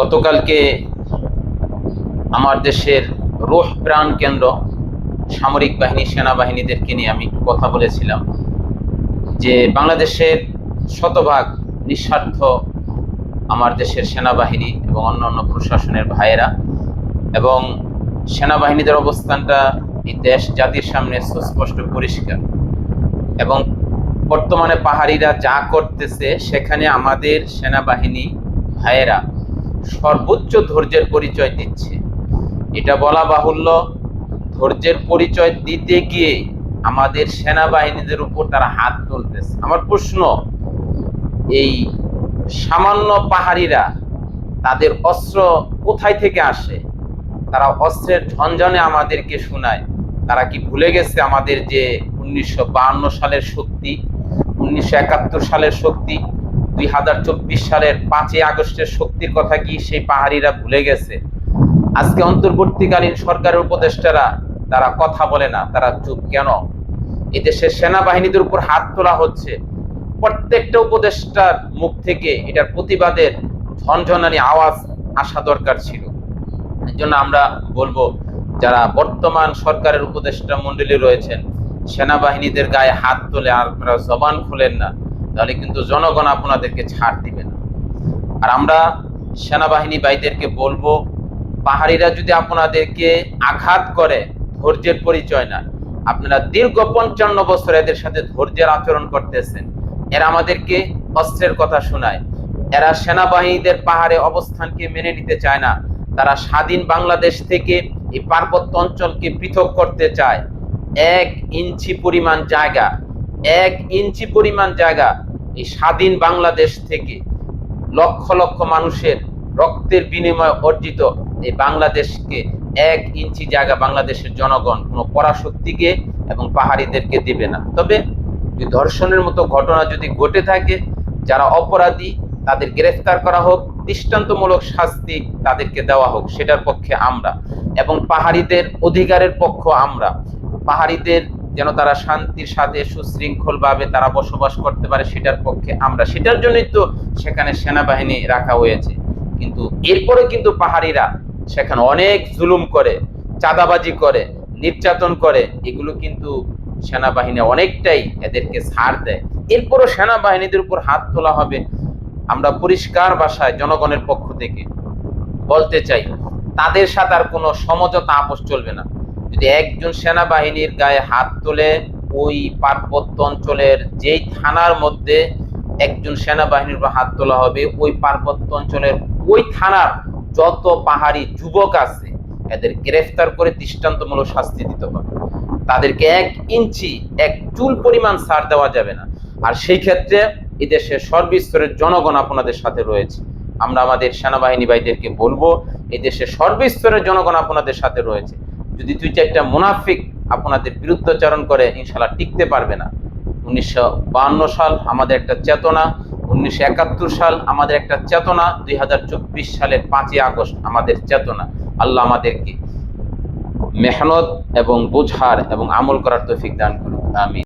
গতকালকে আমার দেশের রোহ প্রাণ কেন্দ্র সামরিক বাহিনী, সেনাবাহিনীদেরকে নিয়ে আমি কথা বলেছিলাম যে বাংলাদেশের শতভাগ নিঃস্বার্থ আমার দেশের সেনাবাহিনী এবং অন্যান্য প্রশাসনের ভাইয়েরা এবং সেনাবাহিনীদের অবস্থানটা এই দেশ জাতির সামনে সুস্পষ্ট পরিষ্কার এবং বর্তমানে পাহাড়িরা যা করতেছে, সেখানে আমাদের সেনাবাহিনী ভাইয়েরা সর্বোচ্চ ধৈর্যের পরিচয় দিচ্ছে। এটা বলা বাহুল্য, ধৈর্যের পরিচয় দিতে গিয়ে আমাদের সেনাবাহিনীদের উপর তারা হাত তুলতেছে। আমার প্রশ্ন, এই সামান্য পাহাড়িরা তাদের অস্ত্র কোথায় থেকে আসে? তারা অস্ত্রের ঝনঝনে আমাদেরকে শোনায়। তারা কি ভুলে গেছে আমাদের যে উনিশশো সালের শক্তি, উনিশশো একাত্তর সালের শক্তি? দুই হাজার চব্বিশ সালের পাঁচই আগস্টের শক্তির কথা কি সেই পাহাড়িরা ভুলে গেছে? আজকে অন্তর্বর্তীকালীন সরকারের উপদেষ্টারা তারা কথা বলে না, তারা চুপ কেন? এদেশের সেনাবাহিনীদের উপর হাত তোলা হচ্ছে। প্রত্যেকটা উপদেষ্টার মুখ থেকে এটার প্রতিবাদের ঝনঝনানি আওয়াজ আসা দরকার ছিল। এই জন্য আমরা বলব, যারা বর্তমান সরকারের উপদেষ্টা মন্ডলী রয়েছেন, সেনাবাহিনীদের গায়ে হাত তোলে আপনারা জবান খুলেন না। তাহলে কিন্তু জনগণ আপনাদেরকে ছাড় দিবে না। আর আমরা সেনাবাহিনী ভাইদেরকে বলব, পাহাড়িরা যদি আপনাদেরকে আঘাত করে, ধৈর্যের পরিচয় না, আপনারা দীর্ঘ পঞ্চান্ন বছর এদের সাথে ধৈর্যের আচরণ করতেছেন। এরা আমাদেরকে অস্ত্রের কথা শোনায়। এরা সেনাবাহিনীদের পাহাড়ে অবস্থানকে মেনে নিতে চায় না। তারা স্বাধীন বাংলাদেশ থেকে এই পার্বত্য অঞ্চলকে পৃথক করতে চায়। এক ইঞ্চি পরিমাণ জায়গা, এক ইঞ্চি পরিমাণ জায়গা এই স্বাধীন বাংলাদেশ থেকে লক্ষ লক্ষ মানুষের রক্তের বিনিময়ে অর্জিত এই বাংলাদেশকে এক ইঞ্চি জায়গা বাংলাদেশের জনগণ কোনো পরাশক্তিকে এবং পাহাড়িদেরকে দেবে না। তবে ধর্ষণের মতো ঘটনা যদি ঘটে থাকে, যারা অপরাধী, তাদের গ্রেফতার করা হোক, দৃষ্টান্তমূলক শাস্তি তাদেরকে দেওয়া হোক, সেটার পক্ষে আমরা এবং পাহাড়িদের অধিকারের পক্ষ আমরা। পাহাড়িদের যেন তারা শান্তির সাথে সুশৃঙ্খলভাবে তারা বসবাস করতে পারে সেটার পক্ষে আমরা। সেটার জন্যই তো সেখানে সেনাবাহিনী রাখা হয়েছে। কিন্তু এরপরে কিন্তু পাহাড়িরা সেখানে অনেক জুলুম করে, চাঁদাবাজি করে, নির্যাতন করে। এগুলো কিন্তু সেনাবাহিনী অনেকটাই এদেরকে ছাড় দেয়। এরপরও সেনাবাহিনীদের উপর হাত তোলা হবে আমরা পরিষ্কার ভাষায় জনগণের পক্ষ থেকে। বলতে চাই, তাদের সাথে আর কোনো সমঝোতা আপোষ চলবে না। যদি একজন সেনাবাহিনীর গায়ে হাত তোলে, ওই পার্বত্য অঞ্চলের যেই থানার মধ্যে একজন সেনাবাহিনীর হাত তোলা হবে, ওই পার্বত্য অঞ্চলের ওই থানার যত পাহাড়ি যুবক আছে, এদের গ্রেফতার করে দৃষ্টান্তমূলক শাস্তি দিতে হবে। তাদেরকে এক ইঞ্চি, এক চুল পরিমাণ ছাড় দেওয়া যাবে না। আর সেই ক্ষেত্রে এদেশের সর্বস্তরের জনগণ আপনাদের সাথে রয়েছে। আমরা আমাদের সেনাবাহিনী ভাইদেরকে বলব এদেশের সর্বস্তরের জনগণ আপনাদের সাথে রয়েছে। যদি দুই চারটা মুনাফিক আপনাদের বিরুদ্ধাচরণ করে ইনশাল্লাহ টিকতে পারবে না। উনিশশো সাল আমাদের একটা চেতনা, উনিশশো একাত্তর সাল আমাদের একটা চেতনা, দুই হাজার চব্বিশ সালের পাঁচই আগস্ট আমাদের চেতনা। আল্লাহ আমাদেরকে মেহনত এবং বোঝার এবং আমল করার তৌফিক দান করুন আমি